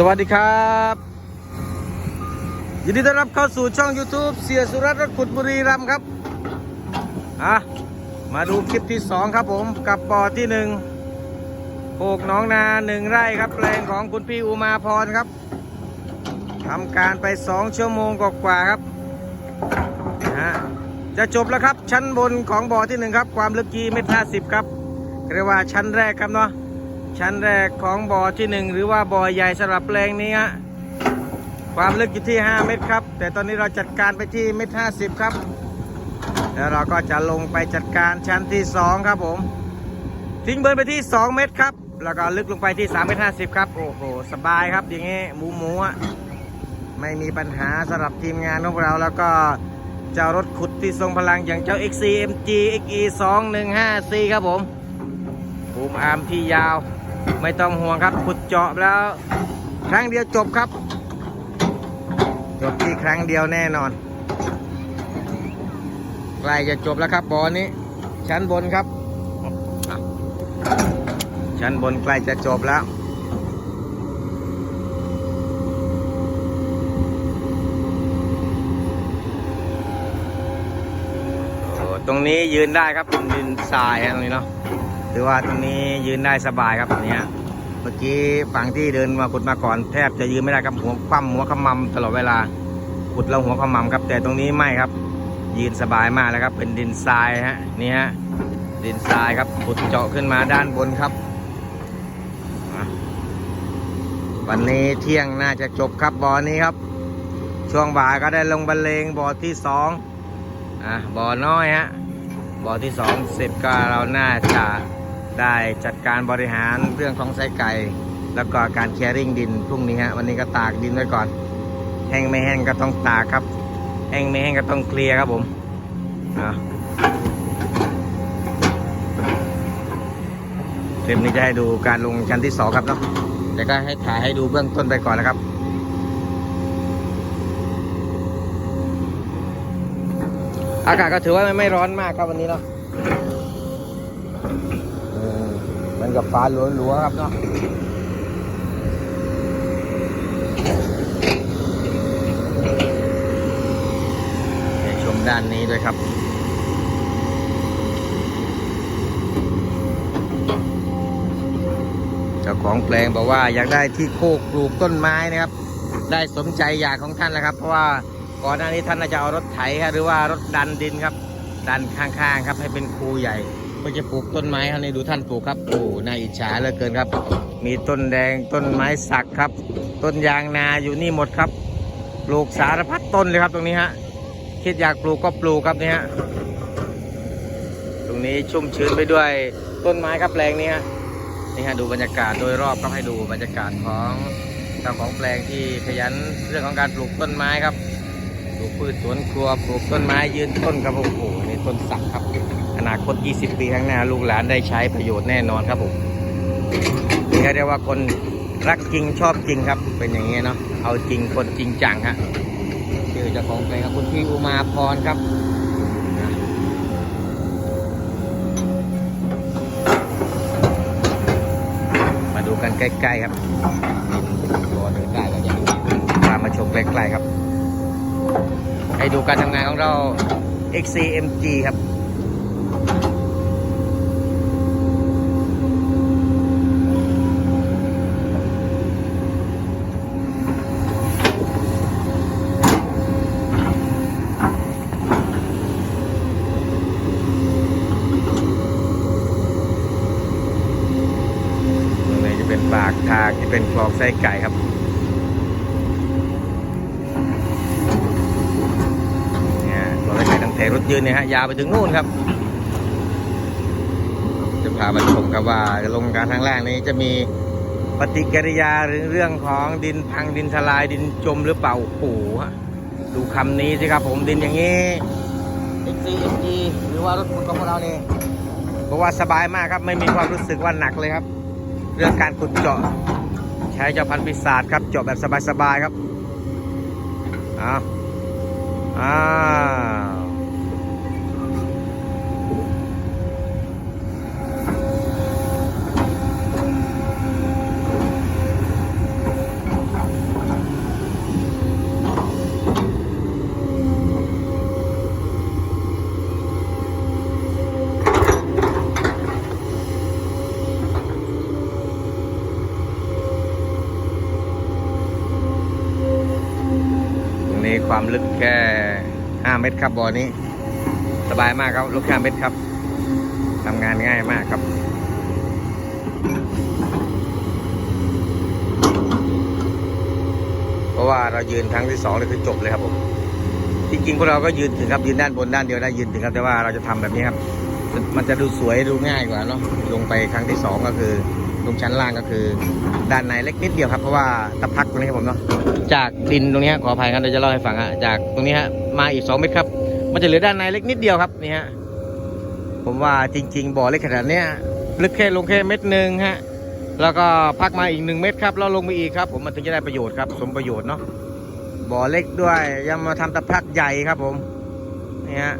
สวัสดีครับ ยินดีต้อนรับเข้าสู่ช่อง YouTube เสียสุรัตน์รถขุดบุรีรัมย์ครับอะมาดูคลิปที่ 2 ครับผมกับปอที่1ปลูกหน้องนาหนึ่งไร่ครับแปลงของคุณพี่อุมาพรครับทำการไป 2 ชั่วโมงกว่าครับนะฮะจะจบแล้วครับชั้นบนของบ่อที่ 1 ครับ ความลึกกี่เมตรห้าสิบครับเรียกว่าชั้นแรกครับเนาะ ชั้นแรกของบ่อที่หนึ่งหรือว่าบ่อใหญ่สำหรับแปลงนี้ฮะความลึกอยู่ที่ 5 เมตรครับ แต่ตอนนี้เราจัดการไปที่เมตรห้าสิบครับ แล้วเราก็จะลงไปจัดการชั้นที่ 2 ครับผม ทิ้งเบิร์นไปที่ 2 เมตรครับ แล้วก็ลึกลงไปที่3เมตรห้าสิบครับ โอ้โห สบายครับอย่างงี้หมูหมูอะไม่มีปัญหาสำหรับทีมงานของเราแล้วก็เจ้ารถขุดที่ทรงพลังอย่างเจ้า XCMG XE 215C ครับผมภูมิอาร์มที่ยาว ไม่ต้องห่วงครับขุดเจาะแล้ว ครั้งเดียวจบครับ จบที่ครั้งเดียวแน่นอนใกล้จะจบแล้วครับบอลนี้ ชั้นบนครับ ชั้นบนใกล้จะจบแล้วโอ้ตรงนี้ยืนได้ครับเป็นดินทรายตรงนี้เนาะ ถือว่าตรงนี้ยืนได้สบายครับอันนี้เมื่อกี้ฝั่งที่เดินมาขุดมาก่อนแทบจะยืนไม่ได้ครับหัวคว่ำหัวขมำตลอดเวลาขุดแล้วหัวขมำครับ แต่ตรงนี้ไม่ครับ ยืนสบายมากแล้วครับ เป็นดินทรายฮะนี่ฮะดินทรายครับขุดเจาะขึ้นมาด้านบนครับ วันนี้เที่ยงน่าจะจบครับบ่อนี้ครับ ช่วงบ่ายก็ได้ลงบรรเลงบ่อที่สองอะบ่อน้อยฮะบ่อที่สองเสร็จก็เราน่าจะ ได้จัดการบริหารเรื่องของไส้ไก่ แล้วก็การแคริ่งดินพรุ่งนี้ฮะวันนี้ก็ตากดินไว้ก่อน แห้งไม่แห้งก็ต้องตากครับ แห้งไม่แห้งก็ต้องเคลียร์ครับผมอะคลิปนี้จะให้ดูการลงชั้นที่สองครับเนาะแต่ก็ให้ถ่ายให้ดูเบื้องต้นไปก่อนนะครับอากาศก็ถือว่าไม่ร้อนมากครับวันนี้เนาะ กับฟ้าหลัวๆครับเนาะชมด้านนี้ด้วยครับเจ้าของแปลงบอกว่าอยากได้ที่โคกปลูกต้นไม้นะครับ ได้สมใจอยากของท่านแล้วครับ เพราะว่าก่อนหน้านี้ท่านน่าจะเอารถไถครหรือว่ารถดันดินครับ ดันข้างๆครับ ให้เป็นคูใหญ่ เพื่อจะปลูกต้นไม้ครับนี่ดูท่านปลูกครับโอ้น่าอิจฉาเหลือเกินครับ มีต้นแดงต้นไม้สักครับ ต้นยางนาอยู่นี่หมดครับปลูกสารพัดต้นเลยครับตรงนี้ฮะคิดอยากปลูกก็ปลูกครับนี่ฮะตรงนี้ชุ่มชื้นไปด้วยต้นไม้ครับแปลงนี้ฮะนี่ฮะดูบรรยากาศโดยรอบก็ให้ดูบรรยากาศของเจ้าของแปลงที่ขยันเรื่องของการปลูกต้นไม้ครับปลูกพืชสวนครัวปลูกต้นไม้ยืนต้นครับโอ้โหนี่ต้นสักครับ อนาคต 20 ปีข้างหน้าลูกหลานได้ใช้ประโยชน์แน่นอนครับผมเรียกว่าคนรักจริงชอบจริงครับ เป็นอย่างนี้เนาะเอาจริงคนจริงจังฮะชื่อเจ้าของแปลงครับคุณพี่อุมาพรครับมาดูกันใกล้ๆครับตัวเดินได้ก็จะดูพามาชมใกล้ๆครับ ให้ดูการทำงานของเรา XCMG ครับ เป็นปากทางที่เป็นคลองไส้ไก่ครับเนี่ยคลองไส้ไก่ตั้งแต่รถยืนเนี่ยฮะยาวไปถึงนู่นครับ พามาชมครับว่าลงการทางแรกนี้จะมีปฏิกิริยาหรือเรื่องของดินพังดินทลายดินจมหรือเปล่าโอ้โหดูคำนี้สิครับผมดินอย่างนี้ XCMG หรือว่ารถขุดของเราเนี่ยบอกว่าสบายมากครับไม่มีความรู้สึกว่าหนักเลยครับ เรื่องการขุดเจาะ ใช้เจ้าพันธุ์ปีศาจครับเจาะแบบสบายๆครับอ้าวอ้าว ความลึกแค่ 5 เมตรครับบ่อนี้ สบายมากครับลึก5เมตรครับทำงานง่ายมากครับเพราะว่าเรายืนครั้งที่สองเลยคือจบเลยครับผมจริงๆพวกเราก็ยืนถึงครับยืนด้านบนด้านเดียวได้ยืนถึงครับแต่ว่าเราจะทำแบบนี้ครับ มันจะดูสวยดูง่ายกว่าเนาะลงไปครั้งที่สองก็คือ ลงชั้นล่างก็คือ ด้านในเล็กนิดเดียวครับเพราะว่าตะพักตรงนี้ครับผมเนาะจากดินตรงนี้ขออภัยครับเดี๋ยวจะเล่าให้ฟังฮะจากตรงนี้ฮะมาอีก 2 เมตรครับ มันจะเหลือด้านในเล็กนิดเดียวครับนี่ฮะผมว่าจริง ๆ บ่อเล็กขนาดเนี้ยลึกแค่ลงแค่เม็ดหนึ่งฮะแล้วก็พักมาอีกหนึ่งเม็ดครับแล้วลงไปอีกครับ ผมมันถึงจะได้ประโยชน์ครับ สมประโยชน์เนาะบ่อเล็กด้วยยังมาทำตะพักใหญ่ครับผมนี่ฮะ